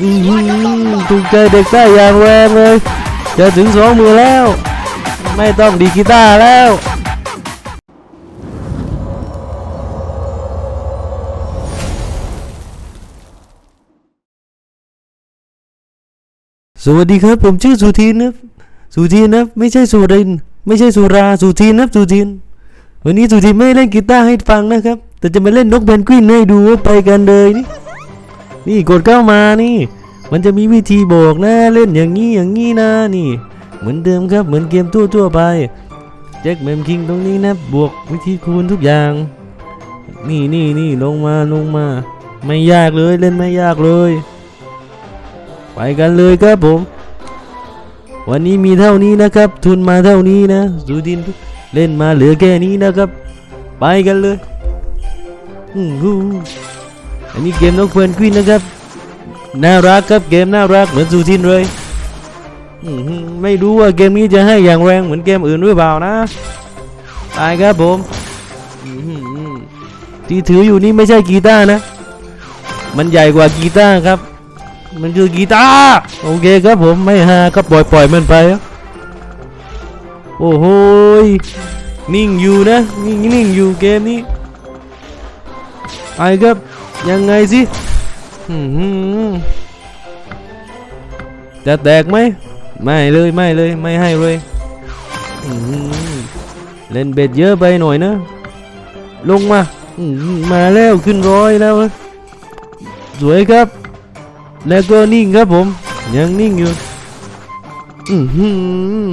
ถูกใจเด็กได้อย่างแรงเลย จะถึงสองมือแล้ว ไม่ต้องดีกีตาร์แล้วสวัสดีครับ ผมชื่อสุทินนะสุทินนะไม่ใช่สุรินไม่ใช่สุราสุทินนะสุทินวันนี้สุทินไม่เล่นกีตาร์ให้ฟังนะครับ แต่จะมาเล่นนกเพนกวินให้ดูว่าไปกันเลยนี่ นี่กดเข้ามานี่ มันจะมีวิธีบอกนะเล่นอย่างนี้อย่างนี้นะนี่ เหมือนเดิมครับเหมือนเกมทั่วทั่วๆไปแจ็คแมมคิงตรงนี้นะบวกวิธีคูณทุกอย่าง นี่นี่นี่ลงมาลงมา ไม่ยากเลยเล่นไม่ยากเลย ไปกันเลยครับผม วันนี้มีเท่านี้นะครับ ทุนมาเท่านี้นะสุดินเล่นมาเหลือแค่นี้นะครับ ไปกันเลย อื้อ อันนี้เกมนกเพนกวินนะครับ น่ารักครับเกมน่ารักเหมือนสุทินเลยอื้อหือไม่รู้ว่าเกมนี้จะให้อย่างแรงเหมือนเกมอื่นหรือเปล่านะไปครับผมอื้อหือที่ถืออยู่นี่ไม่ใช่กีตาร์นะ มันใหญ่กว่ากีตาร์ครับ มันคือกีตาร์โอเคครับผมไม่ฮาก็ปล่อยปล่อยมันไปครับโอ้โหนิ่งอยู่นะนิ่งนิ่งอยู่เกมนี้ไปครับ ยังไงสิจะแตกไหมไม่เลยไม่เลยไม่ให้เลยเล่นเบ็ดเยอะไปหน่อยนะ ลงมามาแล้วขึ้นร้อยแล้วสวยครับ แล้วก็นิ่งครับผม ยังนิ่งอยู่อือหือ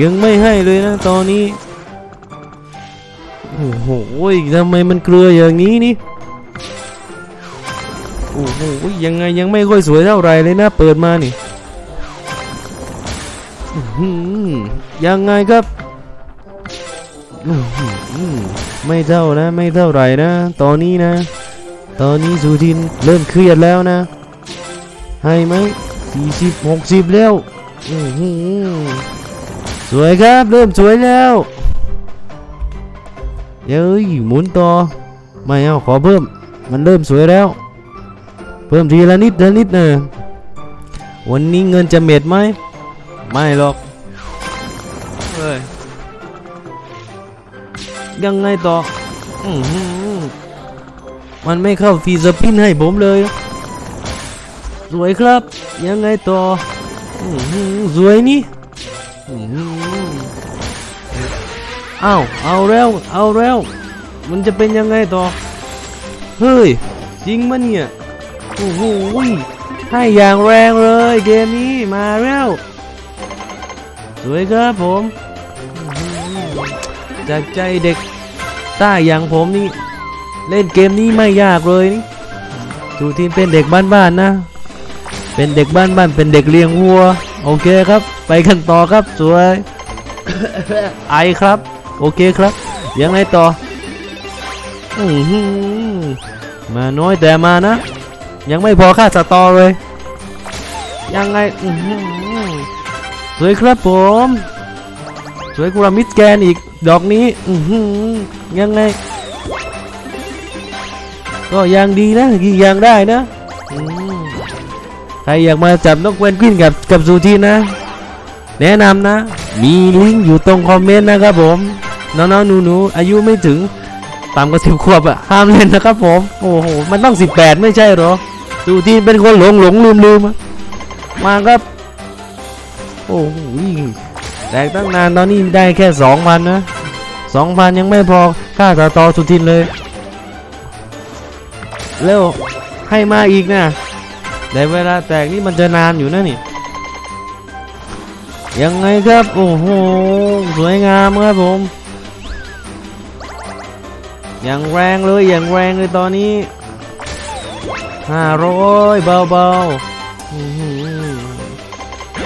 ยังไม่ให้เลยนะ ตอนนี้ โอ้โหทำไมมันเกลืออย่างนี้นี่ อ้โหยังไงยังไม่ค่อยสวยเท่าไรเลยนะเปิดมานี่อื้อหือยังไงครับไม่เท่านะ ไม่เท่าไรนะ ตอนนี้นะ ตอนนี้สุทินเริ่มเครียดแล้วนะ ให้ไหมสี่สิบหกสิบแล้วสวยครับเริ่มสวยแล้วเย้ยหมุนต่อไม่เอาขอเพิ่ม มันเริ่มสวยแล้ว เพิ่มทีละนิดละนิดนะวันนี้เงินจะเม็ดไหมไม่หรอกเฮ้ยยังไงต่ออื้อหือมันไม่เข้าฟรีสปินให้ผมเลย สวยครับ ยังไงต่ออื้อหือสวยนี่อื้อหือเอาเอาแล้วเอาแล้ว มันจะเป็นยังไงต่อ เฮ้ย จริงมันเนี่ย โอ้โหให้อย่างแรงเลยเกมนี้มาแล้ว สวยครับผม จากใจเด็กใต้อย่างผมนี่ เล่นเกมนี้ไม่ยากเลยนี่ดูทีมเป็นเด็กบ้านๆนะ เป็นเด็กบ้านๆเป็นเด็กเลี้ยงวัว โอเคครับ ไปกันต่อครับสวยไอครับ โอเคครับยังไงต่ออือหือมาน้อยแต่มานะ ยังไม่พอค่าสตอเลย ยังไงอือหือสวยครับผม สวยกว่ามิสแกนอีก ดอกนี้อือหือยังไง ก็ยังดีนะกี่ยังได้นะอืมใครอยากมาจับนกเวนกวินกับกับซูทีนะ แนะนำนะ มีลิงก์อยู่ตรงคอมเมนต์นะครับผมน้องๆหนูๆอายุไม่ถึงต่ำกว่าสิบขวบอะห้ามเล่นนะครับผม โอ้โห มันต้องสิบแปดไม่ใช่เหรอ ซูทีเป็นคนหลงหลงลืมลืมอะมาครับ โอ้โหแตกตั้งนานตอนนี้ได้แค่สองพันนะสองพันยังไม่พอค่าต่อต่อสุทินเลย เร็ว ให้มาอีกนะแต่เวลาแตกนี่มันจะนานอยู่นะนี่ ยังไงครับ โอ้โห สวยงามครับผม อย่างแรงเลยอย่างแรงเลยตอนนี้ ห้าร้อยเบาๆอื้อหือ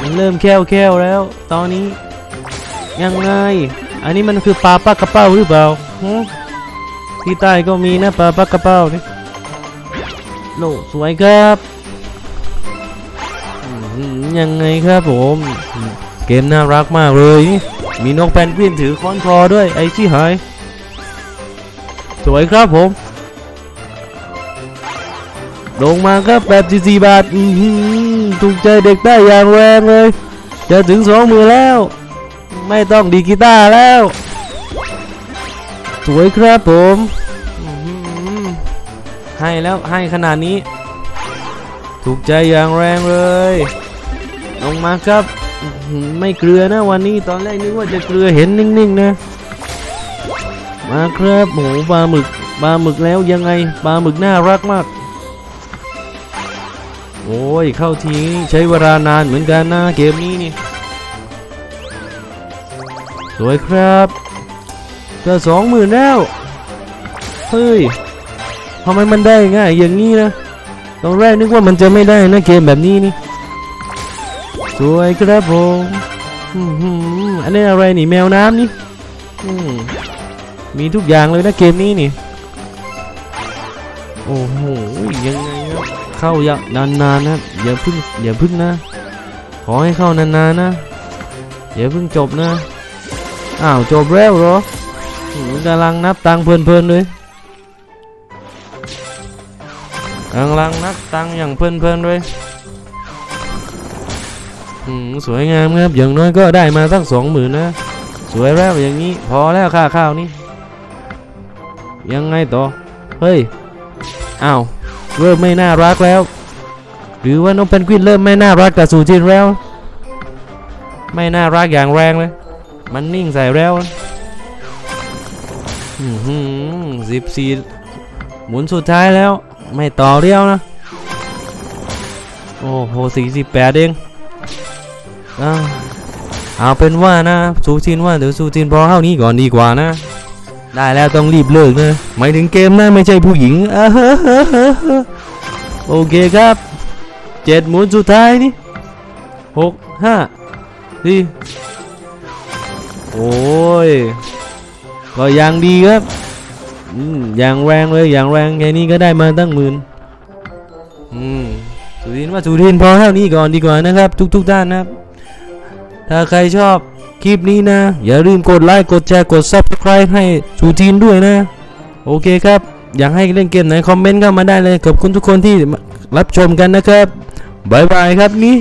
มันเริ่มแค่วแค่วแล้ว ตอนนี้ ยังไง อันนี้มันคือปลาปักกระเป้าหรือเปล่าหึที่ใต้ก็มีนะปลาปักกระเป้านี่โลสวยครับอื้อหือยังไงครับผม เกมน่ารักมากเลย มีนกแพนกวินถือค้อนคอด้วยไอ้ชี้หาย สวยครับผม ลงมาครับแบบ44บาทถูกใจเด็กได้อย่างแรงเลย จะถึงสองมือแล้ว ไม่ต้องดีกีตาร์แล้ว สวยครับผมให้แล้วให้ขนาดนี้ ถูกใจอย่างแรงเลย ลงมาครับไม่เกลือนะวันนี้ตอนแรกนึกว่าจะเกลือเห็นนิ่งๆนะ มาครับหมูปลาหมึกปลาหมึกแล้วยังไงปลาหมึกน่ารักมาก โอ้ยเข้าทีใช้เวลานานเหมือนกันนะเกมนี้นี่ สวยครับจะสองหมื่นแล้ว เฮ้ยทำไมมันได้ง่ายอย่างนี้นะตอนแรกนึกว่ามันจะไม่ได้นะเกมแบบนี้นี่ สวยครับผมอันนี้อะไรนี่แมวน้ำนี่มีทุกอย่างเลยนะเกมนี้นี่ โอ้โหยังไง เข้ายะนานๆนะอย่าเพึ่งอย่าเพึ่งนะ ขอให้เข้านานๆนะอย่าเพึ่งจบนะอ้าวจบแล้วเหรอกำลังนับตังเพลินๆเลยกำลังนับตังอย่างเพลินๆเลยหืมสวยงามครับอย่างน้อยก็ได้มาตั้งสองหมื่นนะ สวยแล้วอย่างนี้ พอแล้วค่าข้าวนี่ยังไงต่อ เฮ้ย อ้าว เริ่มไม่น่ารักแล้ว หรือว่าน้องเพนกวินเริ่มไม่น่ารักกับสูจินแล้ว ไม่น่ารักอย่างแรงเลย มันนิ่งใส่แล้วสิบสี่หมุนสุดท้ายแล้ว ไม่ต่อเรียวนะ โอ้โหสี่สิบแปดเองอ้าวเอาเป็นว่านะซูจินว่าเดี๋ยวซูจินพอเข้านี้ก่อนดีกว่านะ ได้แล้วต้องรีบเลิกนะหมายถึงเกมนะไม่ใช่ผู้หญิงอาฮโอเคครับเจ็ดหมุนสุดท้ายนี่หกห้าสี่โอ้ยก็ยังดีครับอย่างแรงเลยอย่างแรงแค่นี้ก็ได้มาตั้งหมื่นอืมสุรินว่าสุรินพอเท่านี้ก่อนดีกว่านะครับ ทุกๆท่านนะครับ ถ้าใครชอบ คลิปนี้นะ อย่าลืมกดไลค์กดแชร์กด subscribe ให้สูทีนทร์ด้วยนะ โอเคครับ อยากให้เล่นเกมไหนคอมเมนต์เข้ามาได้เลยขอบคุณทุกคนที่รับชมกันนะครับบายบายครับนี้